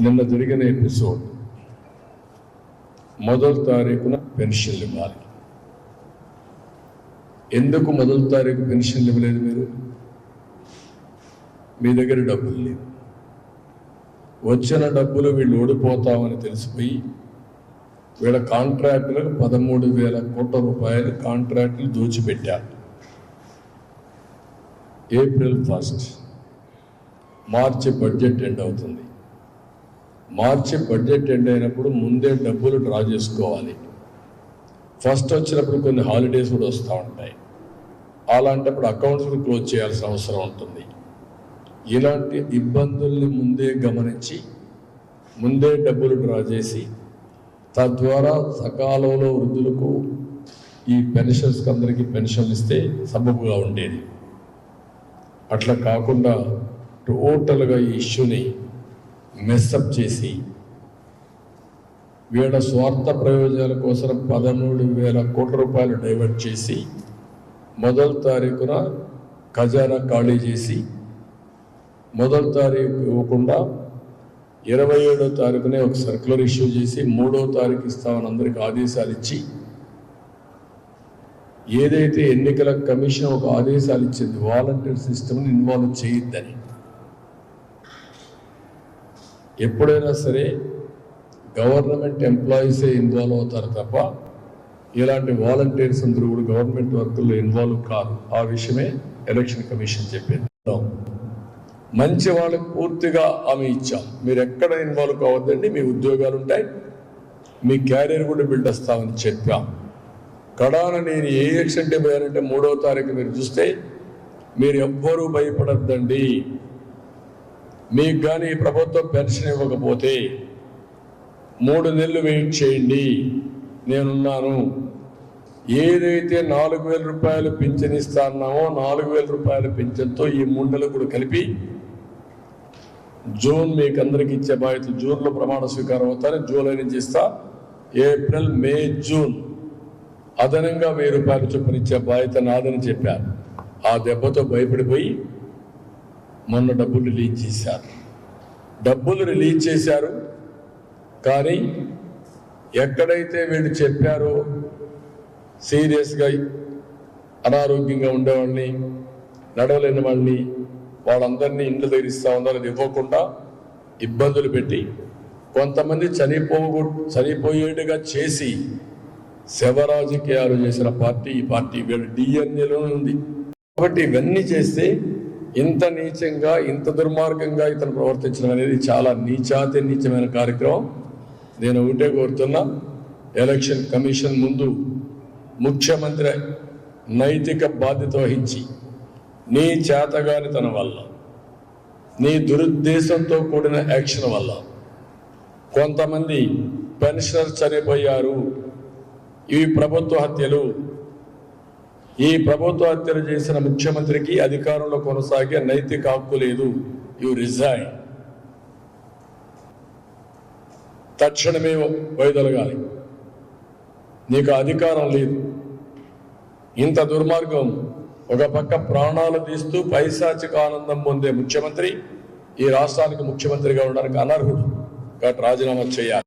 నిన్న జరిగిన ఎపిసోడ్ మొదటి తారీఖున పెన్షన్లు ఇవ్వాలి. ఎందుకు మొదటి తారీఖు పెన్షన్లు ఇవ్వలేదు మీరు? మీ దగ్గర డబ్బులు లేవు. వచ్చిన డబ్బులు వీళ్ళు ఓడిపోతామని తెలిసిపోయి వీళ్ళ కాంట్రాక్టులకు పదమూడు వేల కోట్ల రూపాయలు కాంట్రాక్టులు దోచిపెట్టారు. ఏప్రిల్ ఫస్ట్ మార్చి బడ్జెట్ ఎండ్ అవుతుంది. మార్చి బడ్జెట్ ఎండ్ అయినప్పుడు ముందే డబ్బులు డ్రా చేసుకోవాలి. ఫస్ట్ వచ్చినప్పుడు కొన్ని హాలిడేస్ కూడా వస్తూ ఉంటాయి. అలాంటప్పుడు అకౌంట్స్ కూడా క్లోజ్ చేయాల్సిన అవసరం ఉంటుంది. ఇలాంటి ఇబ్బందుల్ని ముందే గమనించి ముందే డబ్బులు డ్రా చేసి తద్వారా సకాలంలో వృద్ధులకు ఈ పెన్షన్స్కి అందరికీ పెన్షన్లు ఇస్తే సబబుగా ఉండేది. అట్లా కాకుండా టోటల్గా ఈ ఇష్యూని మెస్అప్ చేసి వీళ్ళ స్వార్థ ప్రయోజనాల కోసం పదమూడు వేల కోట్ల రూపాయలు డైవర్ట్ చేసి మొదటి తారీఖున ఖజానా ఖాళీ చేసి మొదటి తారీఖు ఇవ్వకుండా ఇరవై ఏడో తారీఖునే ఒక సర్క్యులర్ ఇష్యూ చేసి మూడో తారీఖు ఇస్తామని అందరికి ఆదేశాలు ఇచ్చి ఏదైతే ఎన్నికల కమిషన్ ఒక ఆదేశాలు ఇచ్చింది వాలంటీర్ సిస్టమ్ని ఇన్వాల్వ్ చేయొద్దని ఎప్పుడైనా సరే గవర్నమెంట్ ఎంప్లాయీసే ఇన్వాల్వ్ అవుతారు తప్ప ఇలాంటి వాలంటీర్స్ అందరూ కూడా గవర్నమెంట్ వర్క్లో ఇన్వాల్వ్ కాదు ఆ విషయమే ఎలక్షన్ కమిషన్ చెప్పింది. మంచి వాళ్ళకి పూర్తిగా ఆమె ఇచ్చాం. మీరు ఎక్కడ ఇన్వాల్వ్ కావద్దండి మీ ఉద్యోగాలు ఉంటాయి మీ క్యారియర్ కూడా బిల్డ్ వస్తామని చెప్పాం. కడాన నేను ఏ ఎక్సెంట్ పోయానంటే మూడో తారీఖు మీరు చూస్తే మీరు ఎవ్వరూ భయపడద్దండి. మీకు కానీ ప్రభుత్వం పెన్షన్ ఇవ్వకపోతే మూడు నెలలు వెయిట్ చేయండి. నేనున్నాను. ఏదైతే నాలుగు వేల రూపాయలు పింఛన్ ఇస్తాన్నామో నాలుగు వేల రూపాయల పింఛన్తో ఈ ముండలు కూడా కలిపి జూన్ మీకు అందరికి ఇచ్చే బాధ్యత జూన్లో ప్రమాణ స్వీకారం అవుతారు. జూలై నుంచి ఇస్తా ఏప్రిల్ మే జూన్ అదనంగా వెయ్యి రూపాయలు చొప్పున ఇచ్చే బాధ్యత నాదని చెప్పారు. ఆ దెబ్బతో భయపడిపోయి మొన్న డబ్బులు రిలీజ్ చేశారు. డబ్బులు రిలీజ్ చేశారు కానీ ఎక్కడైతే వీళ్ళు చెప్పారో సీరియస్గా అనారోగ్యంగా ఉండేవాళ్ళని నడవలేని వాళ్ళని వాళ్ళందరినీ ఇండ్ల దగ్గర ఇస్తా ఉన్నారు అది ఇవ్వకుండా ఇబ్బందులు పెట్టి కొంతమంది చనిపో చనిపోయేట్టుగా చేసి శివరాజకీయాలు చేసిన పార్టీ ఈ పార్టీ వీళ్ళ డిఎన్ఏలో ఉంది. కాబట్టి ఇవన్నీ చేస్తే ఇంత నీచంగా ఇంత దుర్మార్గంగా ఇతను ప్రవర్తించడం అనేది చాలా నీచాతి నీచమైన కార్యక్రమం. నేను ఒకటే కోరుతున్నా ఎలక్షన్ కమిషన్ ముందు ముఖ్యమంత్రి నైతిక బాధ్యత వహించి నీ చేతగానితనం వల్ల నీ దురుద్దేశంతో కూడిన యాక్షన్ వల్ల కొంతమంది పెన్షనర్ చనిపోయారు. ఇవి ప్రభుత్వ హత్యలు ఈ ప్రభుత్వ హత్యలు చేసిన ముఖ్యమంత్రికి అధికారంలో కొనసాగే నైతిక హక్కు లేదు. యు రిజైన్ తక్షణమే వైదొలగాలి. నీకు అధికారం లేదు. ఇంత దుర్మార్గం. ఒక పక్క ప్రాణాలు తీస్తూ పైశాచిక ఆనందం పొందే ముఖ్యమంత్రి ఈ రాష్ట్రానికి ముఖ్యమంత్రిగా ఉండడానికి అనర్హుడు. కాబట్టి రాజీనామా చేయాలి.